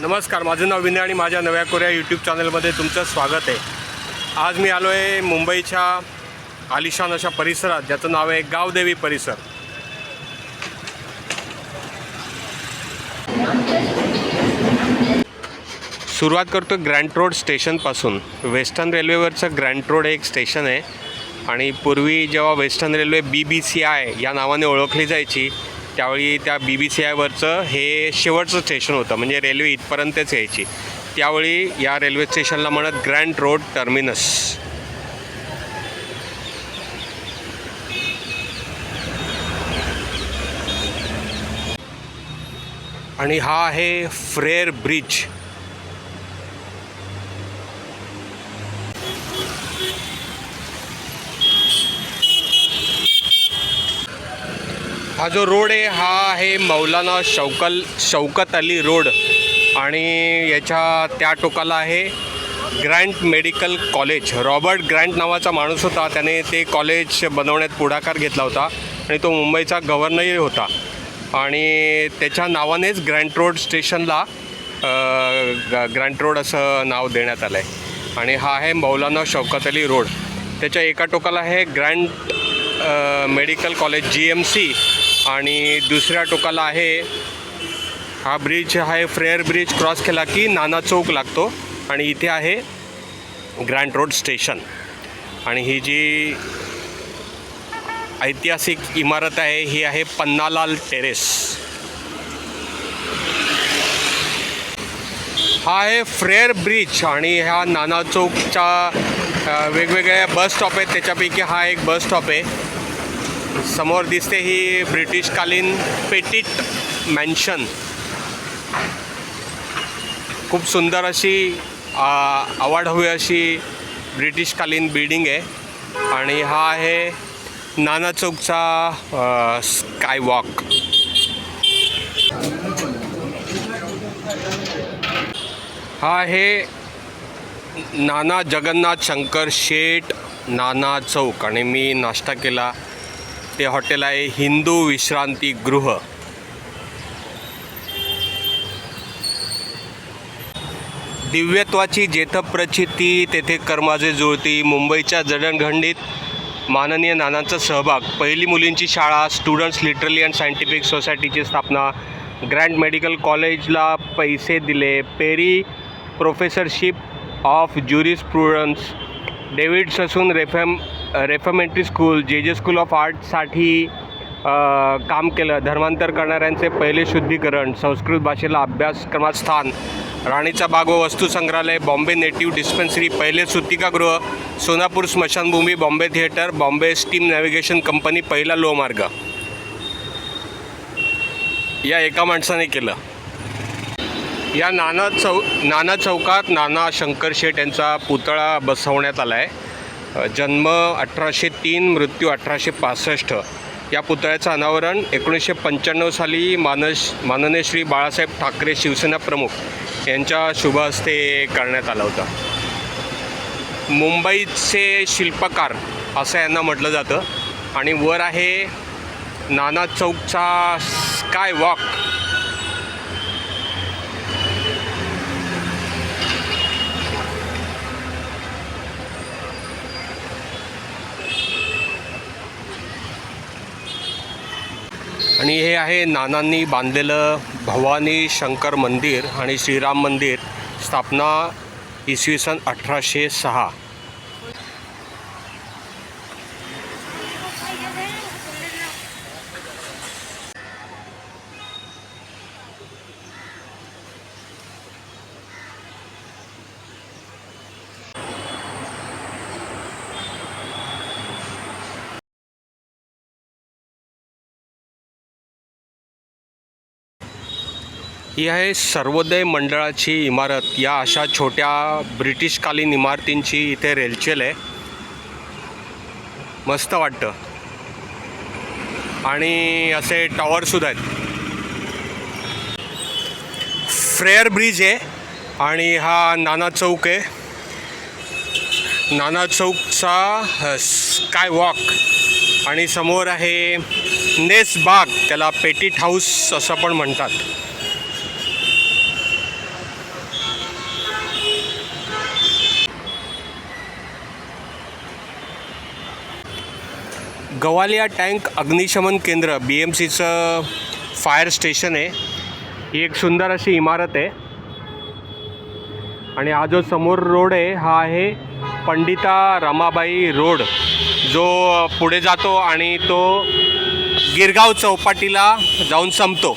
नमस्कार माझं नाव विनय आणि माझ्या नव्या कोऱ्या यूट्यूब चॅनलमध्ये तुमचं स्वागत आहे. आज मी आलो आहे मुंबईच्या आलिशान अशा परिसरात ज्याचं नाव आहे गावदेवी परिसर. सुरुवात करतो ग्रँड रोड स्टेशनपासून. वेस्टर्न रेल्वेवरचं ग्रँड रोड हे एक स्टेशन आहे. आणि पूर्वी जेव्हा western railway B B C I या नावाने ओळखली जायची त्यावेळी त्या बी बी सी आयवरचं हे शेवटचं स्टेशन होतं म्हणजे रेल्वे इथपर्यंतच यायची. त्यावेळी या रेल्वे स्टेशनला म्हणत ग्रँड रोड टर्मिनस आणि हा आहे फ्रेअर ब्रिज हा जो रोड आहे हा आहे मौलाना शौकल शौकत अली रोड. आणि याच्या त्या टोकाला आहे Grant medical college. Robert Grant नावाचा माणूस होता. त्याने ते कॉलेज बनवण्यात पुढाकार घेतला होता. आणि तो मुंबईचा गव्हर्नरही होता. आणि त्याच्या नावानेच ग्रँट रोड स्टेशनला ग- ग्रँट रोड असं नाव देण्यात आलं आहे आणि हा आहे मौलाना शौकत अली रोड. त्याच्या एका टोकाला आहे Grant medical college G M C. आणि दुसऱ्या टोकाला आहे. हा ब्रिज आहे फ्रेअर ब्रिज क्रॉस केला की नाना चौक लागतो. आणि इथे आहे ग्रँड रोड स्टेशन. आणि ही जी ऐतिहासिक इमारत आहे ही आहे पन्नालाल टेरेस. हा आहे फ्रेअर ब्रिज आणि ह्या नाना चौकच्या वेगवेगळ्या बस स्टॉप आहेत. त्याच्यापैकी हा एक बस स्टॉप आहे. समोर दिसते ही ब्रिटिशकालीन पेटिट मॅन्शन खूप सुंदर अशी आ, आवाढव्य अशी ब्रिटिशकालीन बिल्डिंग आहे. आणि हा आहे नाना चौकचा स्काय वॉक हा आहे नाना जगन्नाथ शंकर शेठ नाना चौक. आणि मी नाश्ता केला. ते हॉटेल आहे हिंदू विश्रांती गृह. दिव्यत्वाची जेथप्रचिती तेथे कर्माचे जुळती मुंबईच्या जडणघंडीत माननीय नानांचा सहभाग पहिली मुलींची शाळा स्टुडंट्स लिटरली अँड सायंटिफिक सोसायटीची स्थापना ग्रँड मेडिकल कॉलेजला पैसे दिले Perry professorship of jurisprudence David Sassoon रेफेम reformatory school J J school of आर्टसाठी काम केलं धर्मांतर करणाऱ्यांचे पहिले शुद्धीकरण संस्कृत भाषेला अभ्यासक्रमात स्थान राणीचा बाग व वस्तू संग्रहालय बॉम्बे नेटिव्ह डिस्पेन्सरी पहिले सुतिकागृह सोनापूर स्मशानभूमी Bombay theatre Bombay steam navigation company पहिला लोहमार्ग. या एका माणसाने केलं. या नाना चौ नाना चौकात नाना शंकर शेठ यांचा पुतळा बसवण्यात आला आहे जन्म अठराशे तीन मृत्यू अठराशे पासष्ट. या पुतळ्याचं अनावरण एकोणीसशे पंच्याण्णव साली मानस माननीय श्री बाळासाहेब ठाकरे शिवसेना प्रमुख यांच्या शुभ हस्ते करण्यात आलं होतं. मुंबईचे शिल्पकार असं यांना म्हटलं जातं. आणि वर आहे नाना चौकचा स्काय वॉक आणि हे आहे नानांनी बांधलेलं भवानी शंकर मंदिर आणि श्रीराम मंदिर स्थापना इसवी सन अठराशे सहा. ही आहे सर्वोदय मंडळाची इमारत. या अशा छोट्या ब्रिटिशकालीन इमारतींची इथे रेलचेल आहे. मस्त वाटतं. आणि असे टॉवरसुद्धा आहेत. फ्रेअर ब्रिज आहे आणि हा नाना चौक आहे. नाना चौकचा स्काय वॉक आणि समोर आहे नेस बाग त्याला पेटीट हाऊस असं पण म्हणतात. गवालिया टँक अग्निशमन केंद्र बी एम सीचं फायर स्टेशन आहे. ही एक सुंदर अशी इमारत आहे. आणि हा जो समोर रोड आहे हा आहे पंडिता रमाबाई रोड. जो पुढे जातो आणि तो गिरगाव चौपाटीला जाऊन संपतो.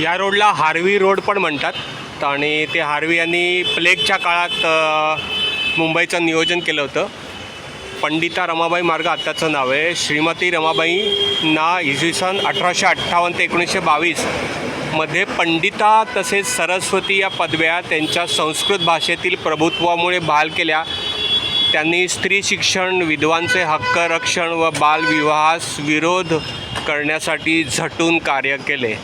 या रोडला हार्वी रोड पण म्हणतात. आणि ते हार्वी यांनी प्लेगच्या काळात मुंबईचं नियोजन केलं होतं. पंडिता रमाबाई मार्ग आत्ताचं नाव आहे. श्रीमती रमाबाई ना इसवी सन अठराशे अठ्ठावन्न ते एकोणीसशे बावीसमध्ये पंडिता तसेच सरस्वती या पदव्या त्यांच्या संस्कृत भाषेतील प्रभुत्वामुळे बहाल केल्या. त्यांनी स्त्री शिक्षण विधवांचे हक्क रक्षण व बालविवाहास विरोध करण्यासाठी झटून कार्य केले.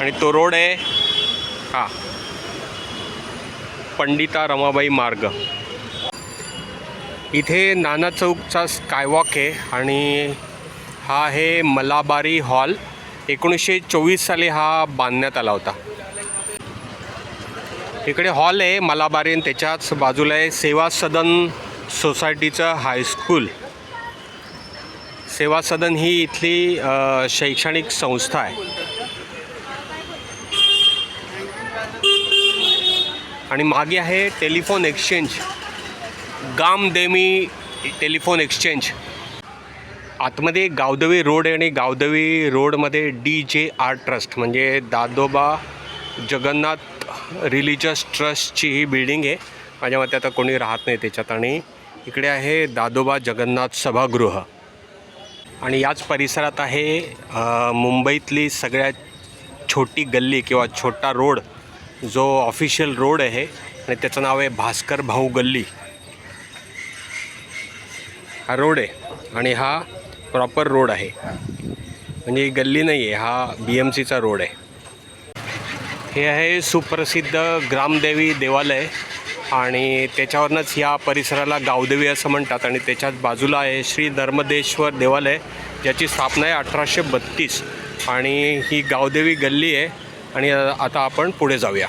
आणि तो रोड आहे हां. पंडिता रमाबाई मार्ग. इथे नाना चौकचा स्कायवॉक आहे आणि हा आहे मलाबारी हॉल. एकोणीसशे चोवीस साली हा बांधण्यात आला होता. इकडे हॉल आहे मलाबारी आणि त्याच्याच बाजूला आहे सेवा सदन सोसायटीचं हायस्कूल सेवा सदन ही इथली शैक्षणिक संस्था आहे. आणि मागे आहे टेलिफोन एक्सचेंज. गामदेमी telephone exchange. आतमध्ये गावदवी रोड आहे आणि गावदवी रोडमध्ये डी जे आर ट्रस्ट म्हणजे दादोबा जगन्नाथ रिलिजियस ट्रस्टची ही बिल्डिंग आहे. माझ्या मते आता कोणी राहत नाही त्याच्यात आणि इकडे आहे दादोबा जगन्नाथ सभागृह. आणि याच परिसरात आहे मुंबईतली सगळ्यात छोटी गल्ली किंवा छोटा रोड जो ऑफिशियल रोड आहे आणि त्याचं नाव आहे भास्कर भाऊ गल्ली. हा रोड आहे आणि हा प्रॉपर रोड आहे. म्हणजे ही गल्ली नाही आहे हा बी एम सीचा रोड आहे. हे आहे सुप्रसिद्ध ग्रामदेवी देवालय आणि त्याच्यावरनंच या परिसराला गावदेवी असं म्हणतात आणि त्याच्याच बाजूला आहे श्री नर्मदेश्वर देवालय ज्याची स्थापना आहे अठराशे बत्तीस. आणि ही गावदेवी गल्ली आहे. आणि आता आपण पुढे जाऊया.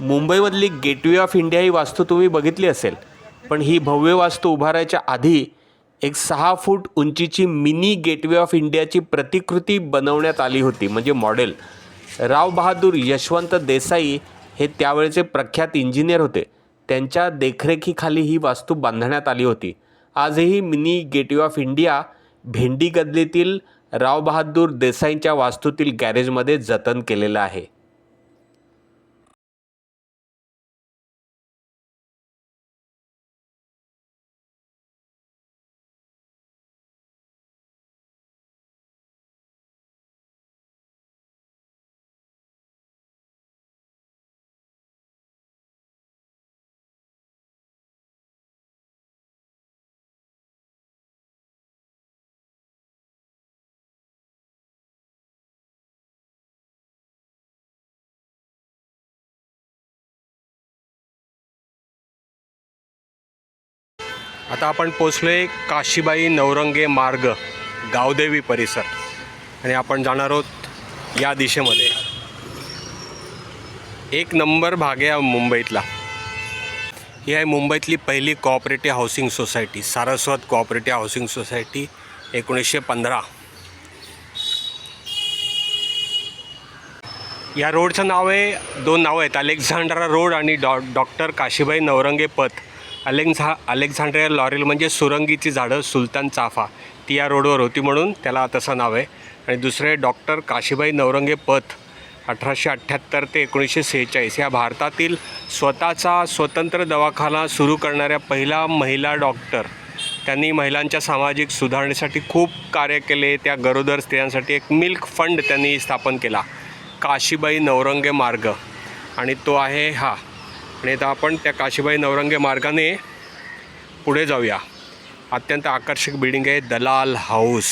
मुंबईमधली गेटवे ऑफ इंडिया ही वास्तू तुम्ही बघितली असेल पण ही भव्य वास्तू उभारायच्या आधी एक सहा फूट उंचीची मिनी गेटवे ऑफ इंडियाची प्रतिकृती बनवण्यात आली होती म्हणजे मॉडेल. राव बहादूर यशवंत देसाई हे त्यावेळेचे प्रख्यात इंजिनियर होते. त्यांच्या देखरेखीखाली ही वास्तू बांधण्यात आली होती. आजही मिनी गेटवे ऑफ इंडिया भेंडी गदलीतील राव बहादूर देसाईंच्या वास्तूतील गॅरेजमध्ये जतन केलेलं आहे. आता आपण पोचलो आहे काशीबाई नवरंगे मार्ग गावदेवी परिसर. आणि आपण जाणार आहोत या दिशेमध्ये. एक नंबर भाग आहे मुंबईतला. ही आहे मुंबईतली पहिली cooperative housing society Saraswat cooperative housing society एकोणीसशे पंधरा. या रोडचं नाव आहे दोन नावं आहेत अलेक्झांड्रा रोड आणि डॉ डॉक्टर काशीबाई नवरंगे पथ. अलेक्झा अलेक्झांड्रिया लॉरेल म्हणजे सुरंगीची झाडं सुलतान चाफा. ती या रोडवर होती म्हणून त्याला तसं नाव आहे. आणि दुसरे डॉक्टर काशीबाई नवरंगे पथ अठराशे अठ्ठ्याहत्तर ते एकोणीसशे सेहेचाळीस. या भारतातील स्वतःचा स्वतंत्र दवाखाना सुरू करणाऱ्या पहिला महिला डॉक्टर. त्यांनी महिलांच्या सामाजिक सुधारणेसाठी खूप कार्य केले. त्या गरोदर स्त्रियांसाठी एक मिल्क फंड त्यांनी स्थापन केला. काशीबाई नवरंगे मार्ग. आणि तो आहे हा. आणि आता आपण त्या काशीबाई नवरंगे मार्गाने पुढे जाऊया. अत्यंत आकर्षक बिल्डिंग आहे दलाल हाऊस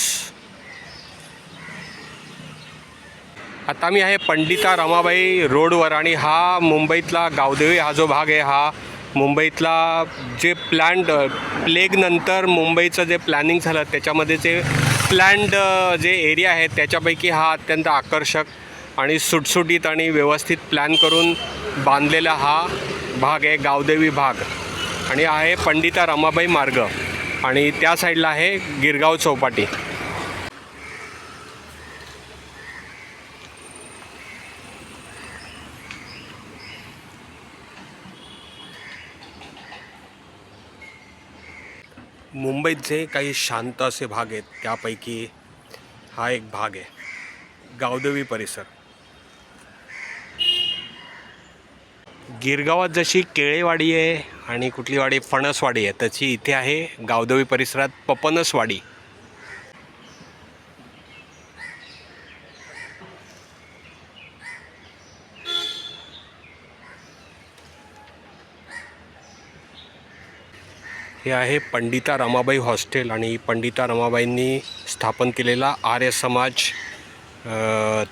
आता मी आहे पंडिता रमाबाई रोडवर आणि हा मुंबईतला गावदेवी हा जो भाग आहे हा मुंबईतला जे प्लॅन्ड प्लेगनंतर मुंबईचं जे प्लॅनिंग झालं त्याच्यामध्ये जे प्लॅन्ड जे एरिया आहे त्याच्यापैकी हा अत्यंत आकर्षक आणि सुटसुटीत आणि व्यवस्थित प्लॅन करून बांधलेला हा भाग आहे गावदेवी भाग आणि आहे पंडिता रमाबाई मार्ग. आणि त्या साईडला आहे गिरगाव चौपाटी. मुंबईत जे काही शांत असे भाग आहेत त्यापैकी हा एक भाग आहे गावदेवी परिसर. गिरगावात जशी केळेवाडी आहे आणि कुठली वाडी फणसवाडी आहे. तशी इथे आहे गावदेवी परिसरात पपनसवाडी. हे आहे पंडिता रमाबाई हॉस्टेल आणि पंडिता रमाबाईंनी स्थापन केलेला आर्य समाज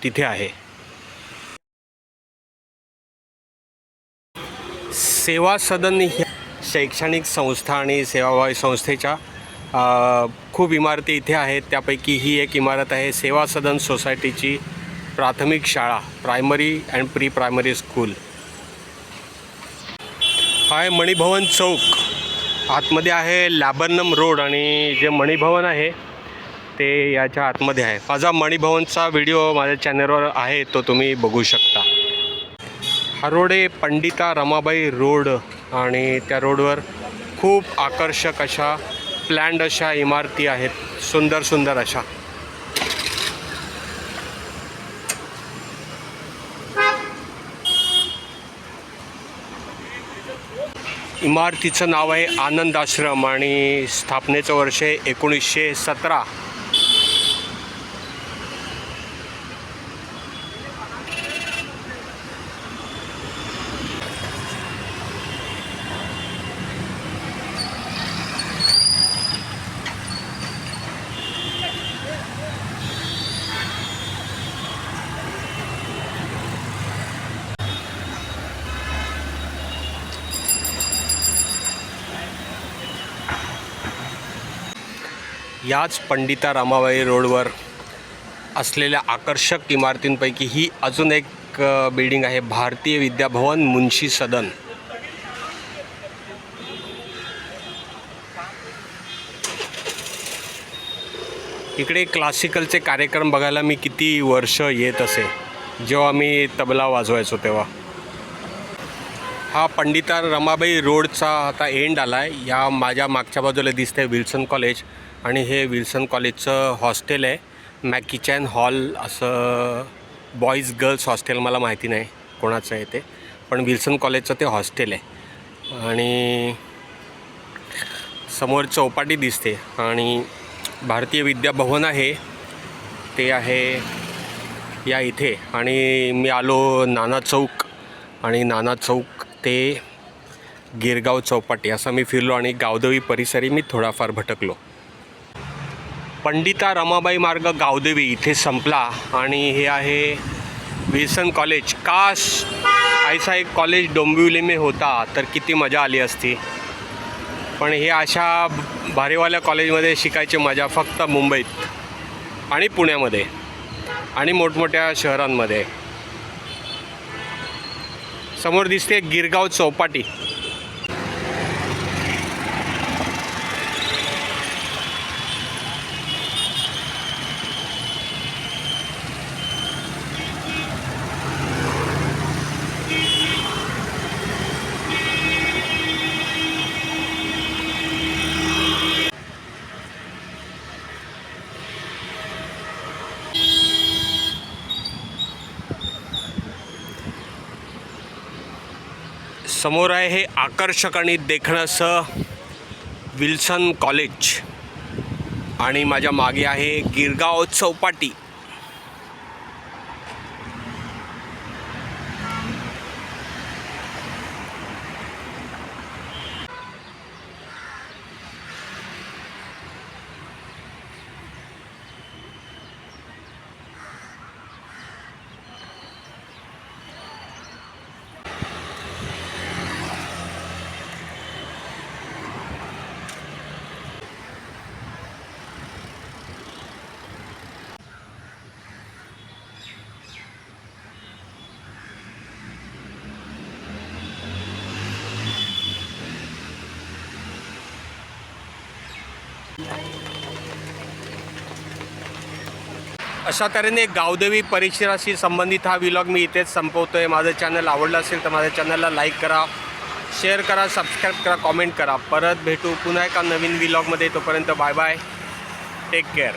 तिथे आहे. सेवा सदन ह्या शैक्षणिक संस्था आणि सेवाभावी संस्थेच्या खूप इमारती इथे आहेत. त्यापैकी ही एक इमारत आहे सेवा सदन सोसायटीची प्राथमिक शाळा primary and pre primary school. हा आहे मणिभवन चौक. आतमध्ये आहे लॅबर्नम रोड आणि जे मणिभवन आहे ते याच्या आतमध्ये आहे. माझा मणिभवनचा व्हिडिओ माझ्या चॅनलवर आहे तो तुम्ही बघू शकता. हरोडे पंडिता रमाबाई रोड आणि त्या रोडवर खूप आकर्षक अशा प्लॅन्ड अशा इमारती आहेत. सुंदर सुंदर अशा. इमारतीचं नाव आहे आनंद आश्रम आणि स्थापनेचं वर्ष आहे एकोणीसशे सतरा. याच पंडिता रमाबाई रोडवर असलेल्या आकर्षक इमारतींपैकी ही अजून एक बिल्डिंग आहे भारतीय विद्याभवन मुंशी सदन. इकडे क्लासिकलचे कार्यक्रम बघायला मी किती वर्ष येत असे. जेव्हा मी तबला वाजवायचो तेव्हा. हा पंडिता रमाबाई रोडचा आता एंड आला आहे या माझ्या मागच्या बाजूला दिसतंय विल्सन कॉलेज. आणि हे विल्सन कॉलेजचं हॉस्टेल आहे. मॅकिचॅन हॉल असं बॉईज गर्ल्स हॉस्टेल मला माहिती नाही कोणाचं आहे ते पण विल्सन कॉलेजचं ते हॉस्टेल आहे. आणि समोर चौपाटी दिसते आणि भारतीय विद्याभवन आहे. ते आहे या इथे आणि मी आलो नाना चौक आणि नाना चौक ते गिरगाव चौपाटी. असं मी फिरलो आणि गावदेवी परिसरी मी थोडाफार भटकलो. पंडिता रमाबाई मार्ग गावदेवी इथे संपला आणि हे आहे विल्सन कॉलेज. काश ऐसा एक कॉलेज डोंबिवली में होता तर किती मजा आली असती. पण हे अशा भारीवाल्या कॉलेजमध्ये शिकायची मजा फक्त मुंबईत आणि पुण्यामध्ये आणि मोठमोठ्या शहरांमध्ये. समोर दिसते गिरगाव चौपाटी. समोर आहे हे आकर्षक आणि देखणंसं विल्सन कॉलेज. आणि माझ्या मागे आहे गिरगाव चौपाटी. अशा तऱ्हेने गावदेवी परिसराशी संबंधित हा विलॉग मी इथेच संपवतो आहे माझं चॅनल आवडलं असेल तर माझ्या चॅनलला लाईक करा शेअर करा सबस्क्राईब करा कॉमेंट करा. परत भेटू पुन्हा एका नवीन विलॉगमध्ये तोपर्यंत बाय बाय टेक केअर